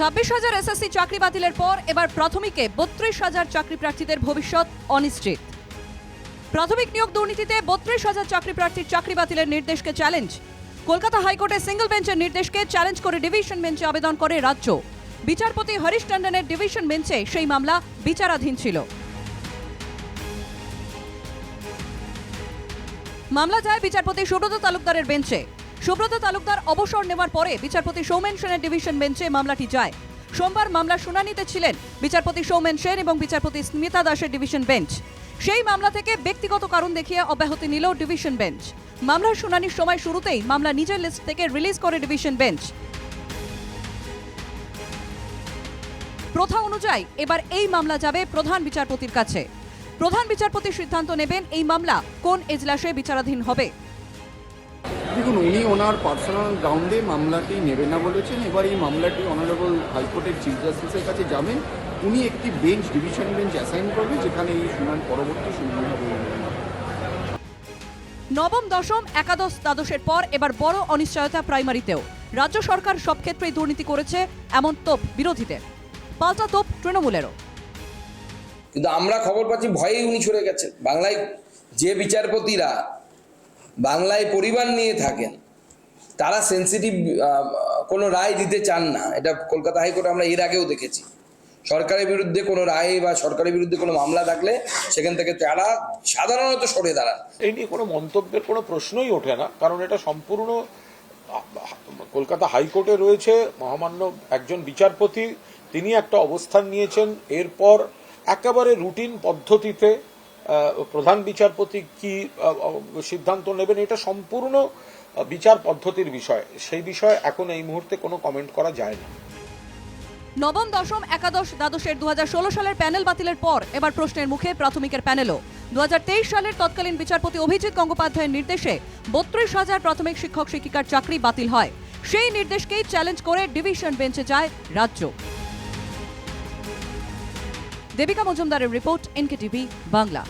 ছাব্বিশ হাজার এসএসসি চাকরি বাতিলের পর এবার প্রাথমিকে বত্রিশ হাজার চাকরি প্রার্থীদের ভবিষ্যৎ অনিশ্চিত। প্রাথমিক নিয়োগ দুর্নীতিতে বত্রিশ হাজার চাকরি প্রার্থীর চাকরি বাতিলের নির্দেশকে চ্যালেঞ্জ কলকাতা হাইকোর্টে সিঙ্গল বেঞ্চের নির্দেশকে চ্যালেঞ্জ করে ডিভিশন বেঞ্চে আবেদন করে রাজ্য। বিচারপতি হরিশ টন্ডনের ডিভিশন বেঞ্চে সেই মামলা বিচারাধীন ছিল। মামলা যায় বিচারপতি সুব্রত তালুকদারের বেঞ্চে সুব্রত তালুকদার অবসর নেওয়ার পরে বিচারপতি সৌমেন সেনের ডিভিশন বেঞ্চে মামলাটি যায়। সোমবার মামলা শুনানিতে ছিলেন বিচারপতি সৌমেন সেন এবং বিচারপতি স্মিতা দাসের ডিভিশন বেঞ্চ। সেই মামলা থেকে ব্যক্তিগত কারণ দেখিয়ে অব্যাহতি নিল ডিভিশন বেঞ্চ। মামলার শুনানির সময় শুরুতেই মামলা নিজের লিস্ট থেকে রিলিজ করে ডিভিশন বেঞ্চ। প্রথা অনুযায়ী এবার এই মামলা যাবে প্রধান বিচারপতির কাছে। প্রধান বিচারপতি সিদ্ধান্ত নেবেন এই মামলা কোন এজলাসে বিচারাধীন হবে। দেখুন উনি ওনার পার্সোনাল গ্রাউন্ডে মামলাটি নেবেন না বলেছেন। এবার এই মামলাটি অনারেবল হাইকোর্টের চিফ জাস্টিসের কাছে যাবেন। উনি একটি বেঞ্চ ডিভিশন বেঞ্চ অ্যাসাইন করবে যেখানে এই শুনানি পরবর্তী শুনানি হবে। নবম দশম একাদশ দ্বাদশের পর এবার বড় অনিশ্চয়তা প্রাইমারিতেও। রাজ্য সরকার সব ক্ষেত্রেই দুর্নীতি করেছে এমন তোপ বিরোধীদের। পাল্টা তোপ তৃণমূলেরও। কিন্তু আমরা খবর পাচ্ছি ভয়েই উনি সরে গেছেন। বাংলায় যে বিচারপতিরা বাংলায় পরিবার নিয়ে থাকেন, তারা সেন্সিটিভ কোনো রায় দিতে চান না। এটা কলকাতা হাইকোর্টে আমরা এর আগেও দেখেছি। সরকারের বিরুদ্ধে কোনো রায় বা সরকারের বিরুদ্ধে কোনো মামলা থাকলে সেখান থেকে তারা সাধারণত সরে দাঁড়ান। এই নিয়ে কোনো মন্তব্যের কোনো প্রশ্নই ওঠে না, কারণ এটা সম্পূর্ণ কলকাতা হাইকোর্টে রয়েছে মহামান্য একজন বিচারপতি, তিনি একটা অবস্থান নিয়েছেন। এরপর একেবারে রুটিন পদ্ধতিতে প্রধান বিচারপতি কি সিদ্ধান্ত নেবেন, এটা সম্পূর্ণ বিচার পদ্ধতির বিষয়। সেই বিষয়ে এখন এই মুহূর্তে কোনো কমেন্ট করা যায় না নবম, দশম, একাদশ, দ্বাদশের দুহাজার ষোলো সালের প্যানেল বাতিলের পর এবার প্রশ্নের মুখে প্রাথমিকের প্যানেলও। দুহাজার তেইশ সালের তৎকালীন বিচারপতি অভিজিৎ গঙ্গোপাধ্যায়ের নির্দেশে বত্রিশ হাজার প্রাথমিক শিক্ষক শিক্ষিকার চাকরি বাতিল হয়। সেই নির্দেশকেই চ্যালেঞ্জ করে ডিভিশন বেঞ্চে যায় রাজ্য। দেবিকা মজুমদারের রিপোর্ট এনকে টিভি বাংলা।